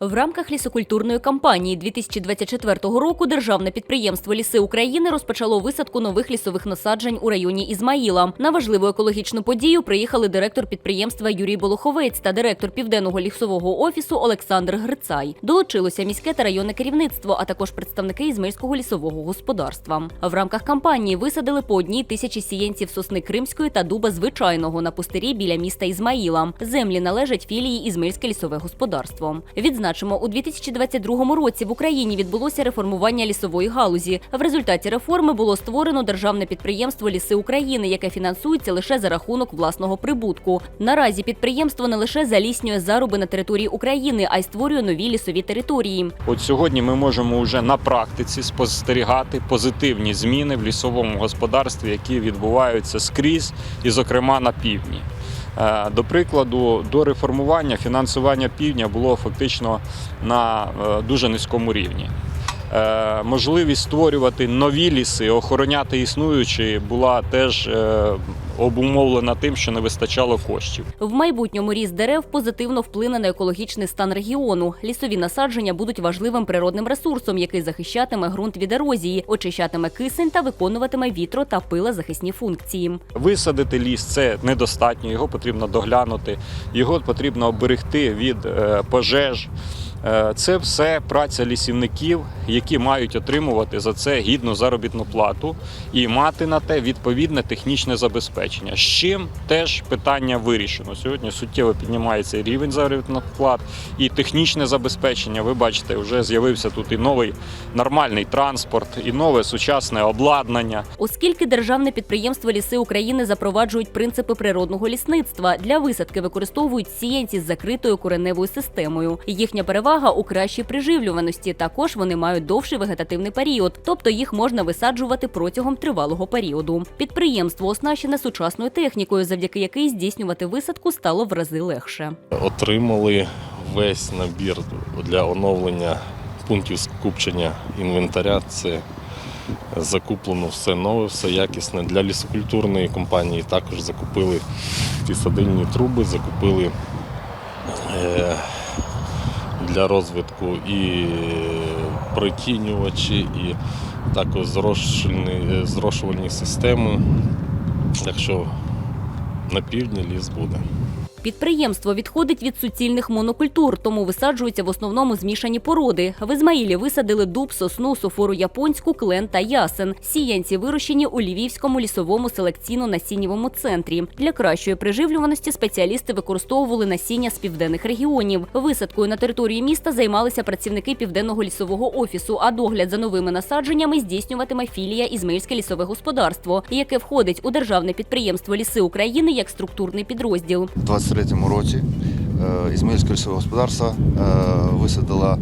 В рамках лісокультурної кампанії 2024 року державне підприємство Ліси України розпочало висадку нових лісових насаджень у районі Ізмаїла. На важливу екологічну подію приїхали директор підприємства Юрій Болоховець та директор південного лісового офісу Олександр Грицай. Долучилося міське та районне керівництво, а також представники Ізмаїльського лісового господарства. В рамках кампанії висадили по одній тисячі сієнців сосни кримської та дуба звичайного на пустирі біля міста Ізмаїла. Землі належать філії Ізмаїльське лісове господарство. Відзначимо, у 2022 році в Україні відбулося реформування лісової галузі. В результаті реформи було створено державне підприємство Ліси України, яке фінансується лише за рахунок власного прибутку. Наразі підприємство не лише заліснює заруби на території України, а й створює нові лісові території. От сьогодні ми можемо вже на практиці спостерігати позитивні зміни в лісовому господарстві, які відбуваються скрізь, і, зокрема, на півдні. Е, До прикладу, до реформування фінансування півдня було фактично на е, дуже низькому рівні. Е, Можливість створювати нові ліси, охороняти існуючі була теж е, обумовлена тим, що не вистачало коштів. В майбутньому ріст дерев позитивно вплине на екологічний стан регіону. Лісові насадження будуть важливим природним ресурсом, який захищатиме ґрунт від ерозії, очищатиме кисень та виконуватиме вітро та пилозахисні функції. Висадити ліс це недостатньо, його потрібно доглянути, його потрібно оберегти від е, пожеж. Е, Це все праця лісівників, які мають отримувати за це гідну заробітну плату і мати на те відповідне технічне забезпечення. З чим теж питання вирішено. Сьогодні суттєво піднімається рівень заробітних плат, і технічне забезпечення. Ви бачите, вже з'явився тут і новий нормальний транспорт, і нове сучасне обладнання. Оскільки державне підприємство Ліси України запроваджують принципи природного лісництва, для висадки використовують сіянці з закритою кореневою системою. Їхня перевага у кращій приживлюваності. Також вони мають довший вегетативний період, тобто їх можна висаджувати протягом тривалого періоду. Підприємство оснащене сучасною технікою, завдяки якій здійснювати висадку стало в рази легше. Отримали весь набір для оновлення пунктів скупчення інвентаря. Це закуплено все нове, все якісне. Для лісокультурної компанії також закупили ті садильні труби, закупили е, для розвитку і притінювачі, і також зрошувальні, зрошувальні системи. Так що на півдні ліс буде. Підприємство відходить від суцільних монокультур, тому висаджуються в основному змішані породи. В Ізмаїлі висадили дуб, сосну, софору японську, клен та ясен. Сіянці вирощені у Львівському лісовому селекційно-насіннєвому центрі. Для кращої приживлюваності спеціалісти використовували насіння з південних регіонів. Висадкою на території міста займалися працівники південного лісового офісу. А догляд за новими насадженнями здійснюватиме філія Ізмаїльське лісове господарство, яке входить у державне підприємство Ліси України як структурний підрозділ. У 23-му році е, Ізмаїльське лісове господарство е, висадило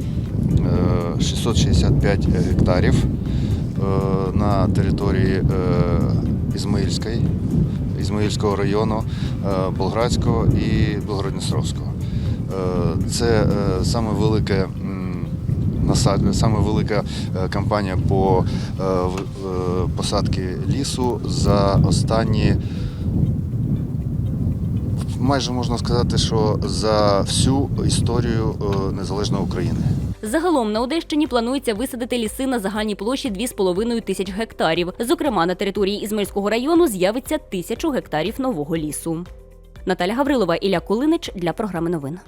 е, 665 гектарів на території Ізмаїльської, Ізмаїльського району, Болградського і Білгородністровського. Це саме саме велика кампанія по посадці лісу за останні майже можна сказати, що за всю історію е, незалежної України. Загалом на Одещині планується висадити ліси на загальній площі 2,5 тисяч гектарів. Зокрема, на території Ізмельського району з'явиться тисячу гектарів нового лісу. Наталя Гаврилова, Ілля Кулинич для програми новин.